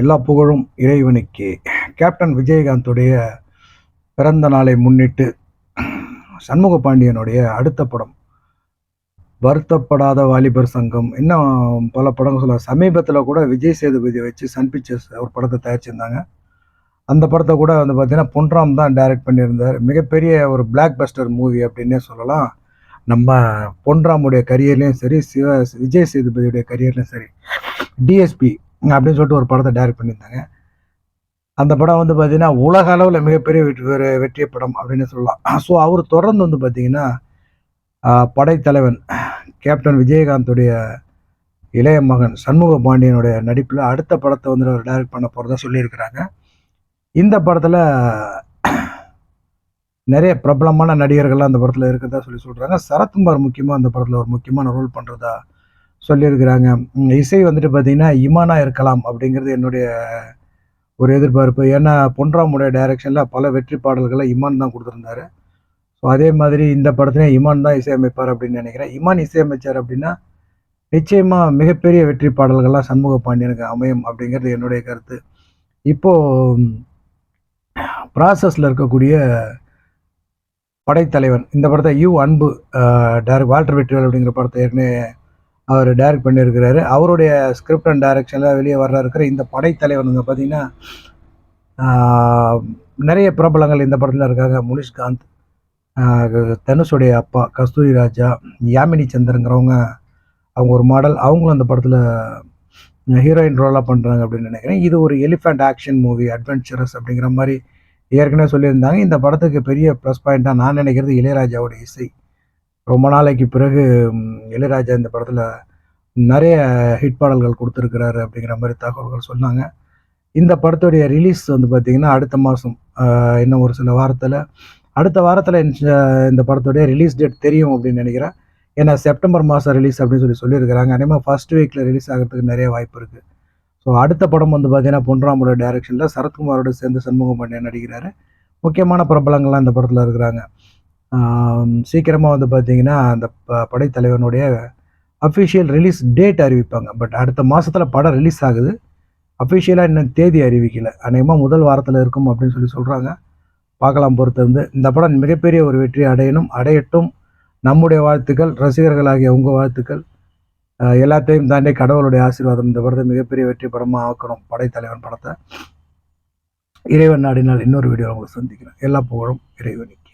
எல்லா புகழும் இறைவனுக்கு. கேப்டன் விஜயகாந்துடைய பிறந்த நாளை முன்னிட்டு சண்முக பாண்டியனுடைய அடுத்த படம் வருத்தப்படாத வாலிபர் சங்கம். இன்னும் பல படங்கள் சொல்ல சமீபத்தில் கூட விஜய் சேதுபதி வச்சு சன் பிக்சர்ஸ் ஒரு படத்தை தயாரிச்சிருந்தாங்க. அந்த படத்தை கூட வந்து பார்த்தீங்கன்னா பொன்ராம் தான் டைரக்ட் பண்ணியிருந்தார். மிகப்பெரிய ஒரு பிளாக் பஸ்டர் மூவி அப்படின்னே சொல்லலாம். நம்ம பொன்ராமுடைய கரியர்லேயும் சரி சிவ விஜய் சேதுபதியுடைய கரியர்லேயும் சரி. டிஎஸ்பி அப்படின்னு சொல்லிட்டு ஒரு படத்தை டைரக்ட் பண்ணியிருந்தாங்க. அந்த படம் வந்து பார்த்தீங்கன்னா உலக அளவில் மிகப்பெரிய வெற்றி ஒரு வெற்றிய படம் அப்படின்னு சொல்லலாம். ஸோ அவர் தொடர்ந்து வந்து பார்த்தீங்கன்னா படைத்தலைவன் கேப்டன் விஜயகாந்துடைய இளைய மகன் சண்முக பாண்டியனுடைய நடிப்பில் அடுத்த படத்தை வந்து அவர் டைரக்ட் பண்ண போகிறதா சொல்லியிருக்கிறாங்க. இந்த படத்தில் நிறைய பிரபலமான நடிகர்கள்லாம் அந்த படத்தில் இருக்கிறதா சொல்லி சொல்கிறாங்க சரத்குமார் முக்கியமாக அந்த படத்தில் ஒரு முக்கியமான ரோல் பண்ணுறதா சொல்லியிருக்கிறாங்க. இசை வந்துட்டு பார்த்தீங்கன்னா இமானா இருக்கலாம் அப்படிங்கிறது என்னுடைய ஒரு எதிர்பார்ப்பு. ஏன்னா பொன்ராமுடைய டைரக்ஷனில் பல வெற்றி பாடல்களை இமான் தான் கொடுத்துருந்தாரு. ஸோ அதே மாதிரி இந்த படத்துலேயும் இமான் தான் இசையமைப்பார் அப்படின்னு நினைக்கிறேன். இமான் இசையமைச்சார் அப்படின்னா நிச்சயமாக மிகப்பெரிய வெற்றி பாடல்கள்லாம் சண்முக பாண்டியனுக்கு அமையும் அப்படிங்கிறது என்னுடைய கருத்து. இப்போது ப்ராசஸில் இருக்கக்கூடிய படைத்தலைவன் இந்த படத்தை யூ அன்பு டேரக்ட் வால்டர் வெற்றிவேல் அப்படிங்கிற படத்தை ஏற்கனவே அவர் டைரக்ட் பண்ணியிருக்கிறாரு அவருடைய ஸ்கிரிப்ட் அண்ட் டைரக்ஷனில் வெளியே வர்ற இருக்கிற இந்த படைத்தலைவர் வந்து பார்த்தீங்கன்னா நிறைய பிரபலங்கள் இந்த படத்தில் இருக்காங்க. முனிஷ்காந்த் தனுஷுடைய அப்பா கஸ்தூரி ராஜா யாமினி சந்திரங்கிறவங்க அவங்க ஒரு மாடல் அவங்களும் அந்த படத்தில் ஹீரோயின் ரோலாக பண்ணுறாங்க அப்படின்னு நினைக்கிறேன். இது ஒரு எலிஃபண்ட் ஆக்ஷன் மூவி அட்வென்ச்சரஸ் அப்படிங்கிற மாதிரி ஏற்கனவே சொல்லியிருந்தாங்க. இந்த படத்துக்கு பெரிய ப்ளஸ் பாயிண்ட்டாக நான் நினைக்கிறது இளையராஜாவோட இசை. ரொம்ப நாளைக்கு பிறகு இளையராஜா இந்த படத்தில் நிறைய ஹிட் பாடல்கள் கொடுத்துருக்கிறாரு அப்படிங்கிற மாதிரி தகவல்கள் சொன்னாங்க. இந்த படத்துடைய ரிலீஸ் வந்து பார்த்திங்கன்னா அடுத்த மாதம் இன்னும் ஒரு சில வாரத்தில் அடுத்த வாரத்தில் இந்த படத்துடைய ரிலீஸ் டேட் தெரியும் அப்படின்னு நினைக்கிறேன். ஏன்னா செப்டம்பர் மாதம் ரிலீஸ் அப்படின்னு சொல்லி சொல்லியிருக்கிறாங்க. அதேமாதிரி ஃபர்ஸ்ட் வீக்கில் ரிலீஸ் ஆகிறதுக்கு நிறைய வாய்ப்பு இருக்குது ஸோ அடுத்த படம் வந்து பார்த்தீங்கன்னா பொன்ராமோட டைரக்ஷனில் சரத்குமாரோட சேர்ந்து சண்முகம் பண்ணி நடிக்கிறாரு. முக்கியமான பிரபலங்கள்லாம் இந்த படத்தில் இருக்கிறாங்க. சீக்கிரமாக வந்து பார்த்தீங்கன்னா அந்த ப படைத்தலைவனுடைய அஃபிஷியல் ரிலீஸ் டேட் அறிவிப்பாங்க. பட் அடுத்த மாதத்தில் படம் ரிலீஸ் ஆகுது. அஃபிஷியலாக இன்னும் தேதி அறிவிக்கலை. அநேகமாக முதல் வாரத்தில் இருக்கும் அப்படின்னு சொல்லி சொல்கிறாங்க பார்க்கலாம் பொறுத்திருந்து. இந்த படம் மிகப்பெரிய ஒரு வெற்றி அடையணும். அடையட்டும். நம்முடைய வாழ்த்துக்கள் ரசிகர்களாகிய உங்கள் வாழ்த்துக்கள். எல்லாத்தையும் தாண்டி கடவுளுடைய ஆசீர்வாதம் இந்த படத்தை மிகப்பெரிய வெற்றி படமாக ஆக்கணும். படைத்தலைவன் படத்தை. இறைவன் நாடினால் இன்னொரு வீடியோ உங்களை சந்திக்கிறேன். எல்லா புகழும் இறைவனுக்கு.